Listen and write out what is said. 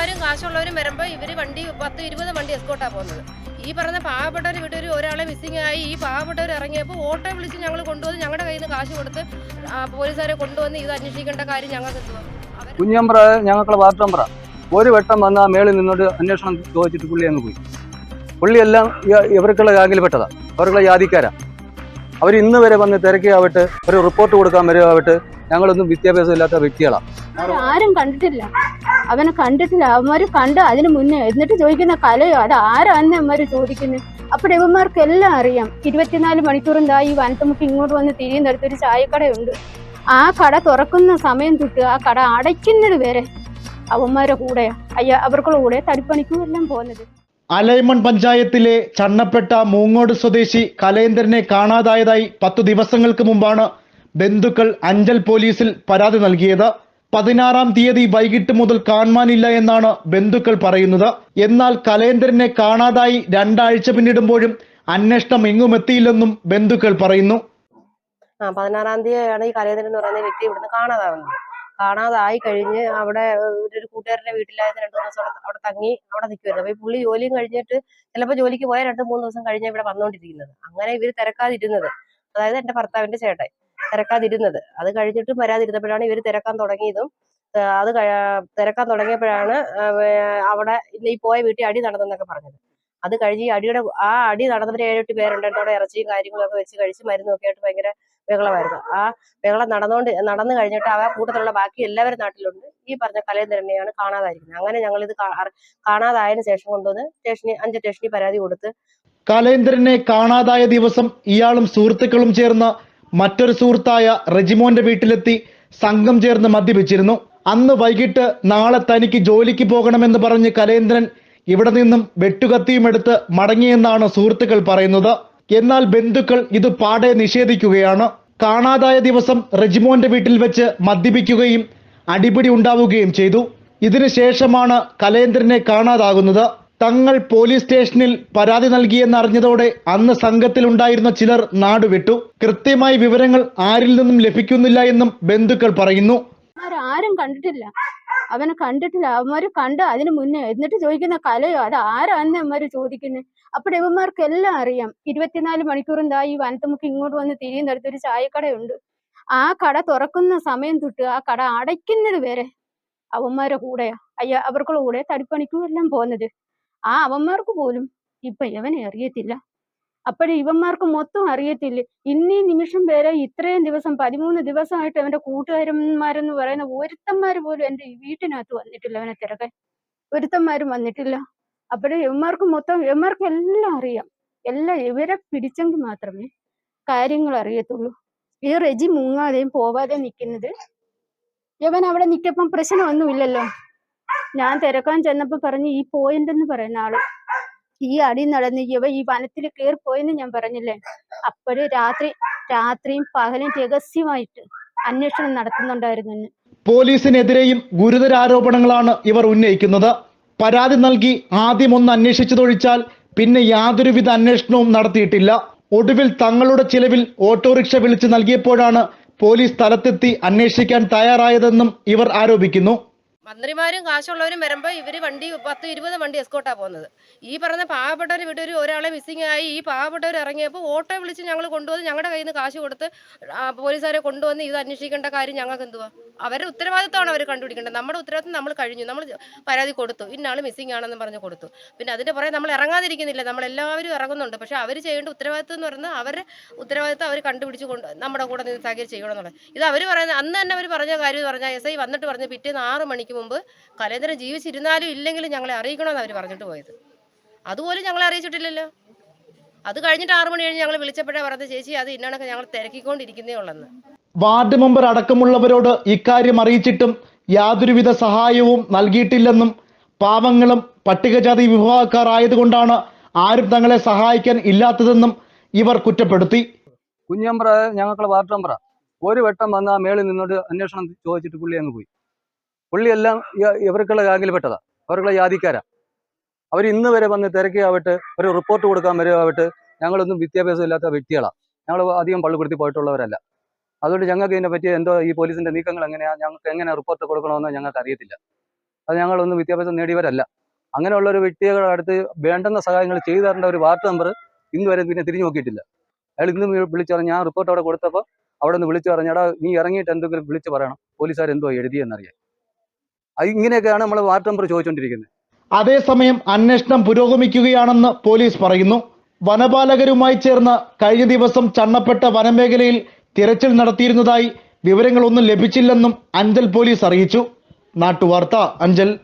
മന്ത്രിമാരും കാശുള്ളവരും വരുമ്പോൾ ഇവർ വണ്ടി പത്ത് ഇരുപത് വണ്ടി എസ്കോട്ടാണ് പോകുന്നത്. ഈ പറഞ്ഞ പാവപ്പെട്ടവർ വീട്ടിൽ ഒരാളെ മിസ്സിംഗ് ആയി ഈ പാവപ്പെട്ടവർ ഇറങ്ങിയപ്പോൾ ഓട്ടോ വിളിച്ച് ഞങ്ങൾ കൊണ്ടുവന്ന് ഞങ്ങളുടെ കയ്യിൽ നിന്ന് കാശ് കൊടുത്ത് പോലീസുകാരെ കൊണ്ടുവന്ന് ഇത് അന്വേഷിക്കേണ്ട കാര്യം ഞങ്ങൾക്ക് കുഞ്ഞമ്പ്ര ഞങ്ങളുടെ വാർഡ് മെമ്പറാ ഒരു വട്ടം വന്ന ആ മേളിൽ നിന്നോട് അന്വേഷണം ചോദിച്ചിട്ട് പുള്ളി അങ്ങ് പോയി. പുള്ളിയെല്ലാം ഇവർക്കുള്ള ഗാംഗിൽപ്പെട്ടതാ അവർക്കുള്ള ജാതിക്കാരാ അവർ ഇന്ന് വരെ വന്ന് തിരക്കിയാവട്ടെ ഒരു റിപ്പോർട്ട് കൊടുക്കാൻ വരുവാവട്ടെ ഞങ്ങളൊന്നും വിദ്യാഭ്യാസം ഇല്ലാത്ത വ്യക്തികളാണ് ആരും കണ്ടിട്ടില്ല. അവനെ കണ്ടിട്ടില്ല. അവന്മാര് കണ്ട് അതിന് മുന്നേ എന്നിട്ട് ചോദിക്കുന്ന കലയോ? അത് ആരാന്ന് അവന്മാര് ചോദിക്കുന്നത് അപ്പോൾ ഇവന്മാർക്ക് എല്ലാം അറിയാം. ഇരുപത്തിനാല് മണിക്കൂറും ദാ ഈ വനത്തുമുക്ക് ഇങ്ങോട്ട് വന്ന് തിരിയുന്നിടത്ത് ഒരു ചായക്കടയുണ്ട്. ആ കട തുറക്കുന്ന സമയം തൊട്ട് ആ കട അടയ്ക്കുന്നത് വരെ അവന്മാരുടെ കൂടെ അയ്യ അവർക്കുള്ള കൂടെ തടിപ്പണിക്കും എല്ലാം പോകുന്നത്. അലൈമൺ പഞ്ചായത്തിലെ ചണ്ണപ്പെട്ട മൂങ്ങോട് സ്വദേശി കലേന്ദ്രനെ കാണാതായതായി പത്തു ദിവസങ്ങൾക്ക് മുമ്പാണ് ബന്ധുക്കൾ അഞ്ചൽ പോലീസിൽ പരാതി നൽകിയത്. പതിനാറാം തീയതി വൈകിട്ട് മുതൽ കാണുവാനില്ല എന്നാണ് ബന്ധുക്കൾ പറയുന്നത്. എന്നാൽ കലേന്ദ്രനെ കാണാതായി രണ്ടാഴ്ച പിന്നിടുമ്പോഴും അന്വേഷണം എങ്ങും എത്തിയില്ലെന്നും ബന്ധുക്കൾ പറയുന്നു. ആ പതിനാറാം തീയതിയാണ് ഈ കലേന്ദ്രൻ എന്ന് പറയുന്ന വ്യക്തി ഇവിടുന്ന് കാണാതാവുന്നത്. കാണാതായി കഴിഞ്ഞ് അവിടെ ഒരു കൂട്ടുകാരന്റെ വീട്ടിലായിരുന്നു രണ്ടു ദിവസം അവിടെ തങ്ങി അവിടെ നിൽക്കുമായിരുന്നു അപ്പൊ ഈ പുള്ളി ജോലിയും കഴിഞ്ഞിട്ട് ചിലപ്പോൾ ജോലിക്ക് പോയ രണ്ട് മൂന്ന് ദിവസം കഴിഞ്ഞ് ഇവിടെ വന്നുകൊണ്ടിരിക്കുന്നത്. അങ്ങനെ ഇവർ തിരക്കാതിരുന്നത്. അതായത് എന്റെ ഭർത്താവിന്റെ ചേട്ടൻ. തിരക്കാതിരുന്നത്. അത് കഴിഞ്ഞിട്ടും വരാതിരുന്നപ്പോഴാണ് ഇവർ തിരക്കാൻ തുടങ്ങിയതും അത് തിരക്കാൻ തുടങ്ങിയപ്പോഴാണ് അവിടെ ഈ പോയ വീട്ടിൽ അടി നടന്നെന്നൊക്കെ പറഞ്ഞത്. അത് കഴിഞ്ഞ് ഈ അടിയുടെ ആ അടി നടന്നവർ ഏഴെട്ട് പേരുണ്ട്. അവിടെ ഇറച്ചിയും കാര്യങ്ങളൊക്കെ വെച്ച് കഴിച്ച് മരുന്നൊക്കെ ആയിട്ട് ഭയങ്കര ബഹളമായിരുന്നു. ആ ബഹളം നടന്നുകൊണ്ട് നടന്നു കഴിഞ്ഞിട്ട് ആ കൂട്ടത്തിലുള്ള ബാക്കി എല്ലാവരും നാട്ടിലുണ്ട്. ഈ പറഞ്ഞ കലേന്ദ്രനെയാണ് കാണാതായിരിക്കുന്നത്. അങ്ങനെ ഞങ്ങൾ ഇത് കാണാതായതിനു ശേഷം കൊണ്ടുവന്ന് സ്റ്റേഷനിൽ അഞ്ച് സ്റ്റേഷനിൽ പരാതി കൊടുത്ത് കലേന്ദ്രനെ കാണാതായ ദിവസം ഇയാളും സുഹൃത്തുക്കളും ചേർന്ന് മറ്റൊരു സുഹൃത്തായ റെജിമോന്റെ വീട്ടിലെത്തി സംഘം ചേർന്ന് മദ്യപിച്ചിരുന്നു. അന്ന് വൈകിട്ട് നാളെ തനിക്ക് ജോലിക്ക് പോകണമെന്ന് പറഞ്ഞ് കലേന്ദ്രൻ ഇവിടെ നിന്നും വെട്ടുകത്തിയും എടുത്ത് മടങ്ങിയെന്നാണ് സുഹൃത്തുക്കൾ പറയുന്നത്. എന്നാൽ ബന്ധുക്കൾ ഇത് പാടെ നിഷേധിക്കുകയാണ്. കാണാതായ ദിവസം റെജിമോന്റെ വീട്ടിൽ വെച്ച് മദ്യപിക്കുകയും അടിപിടി ഉണ്ടാവുകയും ചെയ്തു. ഇതിനുശേഷമാണ് കലേന്ദ്രനെ കാണാതാകുന്നത്. തങ്ങൾ പോലീസ് സ്റ്റേഷനിൽ പരാതി നൽകിയെന്ന് അറിഞ്ഞതോടെ അന്ന് സംഘത്തിലുണ്ടായിരുന്ന ചിലർ നാടുവിട്ടു. കൃത്യമായി വിവരങ്ങൾ ആരിൽ നിന്നും ലഭിക്കുന്നില്ല എന്നും ബന്ധുക്കൾ പറയുന്നു. ആരും കണ്ടിട്ടില്ല. അവനെ കണ്ടിട്ടില്ല. അവന്മാര് കണ്ട് അതിന് മുന്നേ എന്നിട്ട് ചോദിക്കുന്ന കലയോ? അത് ആരാന്ന് അവന്മാര് ചോദിക്കുന്നത് അപ്പോൾ ഇവന്മാർക്ക് എല്ലാം അറിയാം. ഇരുപത്തിനാല് മണിക്കൂറും ദാ ഈ വനത്തുമുക്ക് ഇങ്ങോട്ട് വന്ന് തിരിയുന്നിടത്ത് ഒരു ചായക്കടയുണ്ട്. ആ കട തുറക്കുന്ന സമയം തൊട്ട് ആ കട അടയ്ക്കുന്നത് വരെ അവന്മാരുടെ കൂടെയാ. അയ്യ അവർക്കുള്ള കൂടെ തടിപ്പണിക്കും എല്ലാം പോകുന്നത്. ആ അവന്മാർക്ക് പോലും ഇപ്പൊ ഇവനെ അറിയത്തില്ല. അപ്പോഴേ ഇവന്മാർക്ക് മൊത്തം അറിയത്തില്ല? ഇന്നീ നിമിഷം വരെ ഇത്രയും ദിവസം പതിമൂന്ന് ദിവസമായിട്ട് അവന്റെ കൂട്ടുകാരന്മാരെന്ന് പറയുന്ന ഒരുത്തന്മാര് പോലും എന്റെ ഈ വീട്ടിനകത്ത് വന്നിട്ടില്ല അവനെ തിരക്കാൻ. ഒരുത്തന്മാരും വന്നിട്ടില്ല. അപ്പോഴേ ഇവന്മാർക്ക് മൊത്തം ഇവന്മാർക്ക് എല്ലാം അറിയാം. എല്ലാം ഇവരെ പിടിച്ചെങ്കിൽ മാത്രമേ കാര്യങ്ങൾ അറിയത്തുള്ളൂ. ഈ റെജി മുങ്ങാതെയും പോവാതെയും നിൽക്കുന്നത് ഇവൻ അവിടെ നിൽക്കപ്പം പ്രശ്നമൊന്നുമില്ലല്ലോ. ഞാൻ തിരക്കാൻ ചെന്നപ്പോ പറഞ്ഞു ഈ പോയിന്റ് എന്ന് പറയുന്ന ആൾ ഈ അടി നടന്ന് ഇവ ഈ വനത്തിൽ കയറി പോയെന്ന് ഞാൻ പറഞ്ഞില്ലേ? അപ്പോഴും രാത്രി രാത്രിയും പകലും രഹസ്യമായിട്ട് അന്വേഷണം നടത്തുന്നുണ്ടായിരുന്നു. പോലീസിനെതിരെയും ഗുരുതര ആരോപണങ്ങളാണ് ഇവർ ഉന്നയിക്കുന്നത്. പരാതി നൽകി ആദ്യം ഒന്ന് അന്വേഷിച്ചതൊഴിച്ചാൽ പിന്നെ യാതൊരുവിധ അന്വേഷണവും നടത്തിയിട്ടില്ല. ഒടുവിൽ തങ്ങളുടെ ചിലവിൽ ഓട്ടോറിക്ഷ വിളിച്ച് നൽകിയപ്പോഴാണ് പോലീസ് സ്ഥലത്തെത്തി അന്വേഷിക്കാൻ തയ്യാറായതെന്നും ഇവർ ആരോപിക്കുന്നു. മന്ത്രിമാരും കാശുള്ളവരും വരുമ്പോൾ ഇവർ വണ്ടി പത്ത് ഇരുപത് വണ്ടി എസ്കോട്ടാണ് പോകുന്നത്. ഈ പറഞ്ഞ പാവപ്പെട്ടവർ വീട്ടിൽ ഒരാളെ മിസ്സിംഗ് ആയി ഈ പാവപ്പെട്ടവർ ഇറങ്ങിയപ്പോൾ ഓട്ടോ വിളിച്ച് ഞങ്ങൾ കൊണ്ടുവന്ന് ഞങ്ങളുടെ കയ്യിൽ നിന്ന് കാശ് കൊടുത്ത് പോലീസുകാരെ കൊണ്ടുവന്ന് ഇത് അന്വേഷിക്കേണ്ട കാര്യം ഞങ്ങൾക്ക് എന്തുവാ? അവരുടെ ഉത്തരവാദിത്തമാണ് അവർ കണ്ടുപിടിക്കേണ്ടത്. നമ്മുടെ ഉത്തരവാദിത്തം നമ്മൾ കഴിഞ്ഞു. നമ്മൾ പരാതി കൊടുത്തു. ഇന്നാൾ മിസ്സിംഗ് ആണെന്ന് പറഞ്ഞ് കൊടുത്തു. പിന്നെ അതിന്റെ പുറകെ നമ്മൾ ഇറങ്ങാതിരിക്കുന്നില്ല. നമ്മളെല്ലാവരും ഇറങ്ങുന്നുണ്ട്. പക്ഷേ അവർ ചെയ്യേണ്ട ഉത്തരവാദിത്തം എന്ന് പറയുന്നത് അവരുടെ ഉത്തരവാദിത്തം അവർ കണ്ടുപിടിച്ച് കൊണ്ട് നമ്മുടെ കൂടെ നിന്ന് സഹകരിച്ച് ചെയ്യണം എന്നുള്ളത്. ഇത് അവർ പറയുന്നത് അന്ന് തന്നെ അവർ പറഞ്ഞ കാര്യം പറഞ്ഞാൽ എസ് ഐ വന്നിട്ട് പറഞ്ഞ് പിറ്റേന്ന് ആറ് മണിക്ക് മുമ്പ് കലേന്ദ്രൻ ജീവിച്ചിരുന്നാലും ഇല്ലെങ്കിലും ഞങ്ങളെ അറിയിക്കണമെന്ന് അവർ പറഞ്ഞിട്ട് പോയത്. അതുപോലും ഞങ്ങളെ അറിയിച്ചിട്ടില്ലല്ലോ. അത് കഴിഞ്ഞിട്ട് ആറ് മണി കഴിഞ്ഞ് ഞങ്ങൾ വിളിച്ചപ്പോഴേ പറഞ്ഞത് ചേച്ചി അത് ഇന്നണക്ക് ഞങ്ങൾ തിരക്കിക്കൊണ്ടിരിക്കുന്നേ ഉള്ളെന്ന്. വാർഡ് മെമ്പർ അടക്കമുള്ളവരോട് ഇക്കാര്യം അറിയിച്ചിട്ടും യാതൊരുവിധ സഹായവും നൽകിയിട്ടില്ലെന്നും പാവങ്ങളും പട്ടികജാതി വിഭാഗക്കാർ ആയതുകൊണ്ടാണ് ആരും തങ്ങളെ സഹായിക്കാൻ ഇല്ലാത്തതെന്നും ഇവർ കുറ്റപ്പെടുത്തി. കുഞ്ഞമ്പ്ര ഞങ്ങൾക്കുള്ള വാർഡ് മെമ്പറാ. ഒരു വട്ടം വന്ന മേളിൽ നിന്നോട് അന്വേഷണം ചോദിച്ചിട്ട് പുള്ളി അങ്ങ് പോയി. പുള്ളിയെല്ലാം ഇവർക്കുള്ള ഗാംഗിൽപ്പെട്ടതാ അവർക്കുള്ള ജാതിക്കാരാ അവർ ഇന്ന് വരെ വന്ന് തിരക്കിയാവട്ടെ ഒരു റിപ്പോർട്ട് കൊടുക്കാൻ വരുവാവട്ടെ ഞങ്ങളൊന്നും വിദ്യാഭ്യാസം ഇല്ലാത്ത വ്യക്തികളാണ് ഞങ്ങൾ അധികം പള്ളിപ്പെടുത്തി പോയിട്ടുള്ളവരല്ല. അതുകൊണ്ട് ഞങ്ങൾക്ക് ഇതിനെ പറ്റി എന്തോ ഈ പോലീസിന്റെ നീക്കങ്ങൾ എങ്ങനെയാ ഞങ്ങൾക്ക് എങ്ങനെ റിപ്പോർട്ട് കൊടുക്കണമെന്ന് ഞങ്ങൾക്ക് അറിയത്തില്ല. അത് ഞങ്ങളൊന്നും വിദ്യാഭ്യാസം നേടിയവരല്ല. അങ്ങനെയുള്ള ഒരു വ്യക്തികളുടെ അടുത്ത് വേണ്ടുന്ന സഹായങ്ങൾ ചെയ്തു തരേണ്ട ഒരു വാർഡ് മെമ്പർ ഇന്ന് വരെ പിന്നെ തിരിഞ്ഞു നോക്കിയിട്ടില്ല. അയാൾ ഇന്ന് വിളിച്ചു പറഞ്ഞു ഞാൻ റിപ്പോർട്ട് അവിടെ കൊടുത്തപ്പോൾ അവിടെ നിന്ന് വിളിച്ചു പറഞ്ഞു എടാ നീ ഇറങ്ങിയിട്ട് എന്തെങ്കിലും വിളിച്ചു പറയണം. പോലീസുകാർ എന്തോ എഴുതിയെന്നറിയാം ഇങ്ങനെയൊക്കെയാണ് നമ്മൾ വാർഡ് മെമ്പർ ചോദിച്ചുകൊണ്ടിരിക്കുന്നത് അതേസമയം അന്വേഷണം പുരോഗമിക്കുകയാണെന്ന് പോലീസ് പറയുന്നു. വനപാലകരുമായി ചേർന്ന് കഴിഞ്ഞ ദിവസം ചണ്ണപ്പെട്ട വനമേഖലയിൽ തിരച്ചിൽ നടത്തിയിരുന്നതായി വിവരങ്ങളൊന്നും ലഭിച്ചില്ലെന്നും അഞ്ചൽ പോലീസ് അറിയിച്ചു. നാട്ടുവാർത്ത അഞ്ചൽ.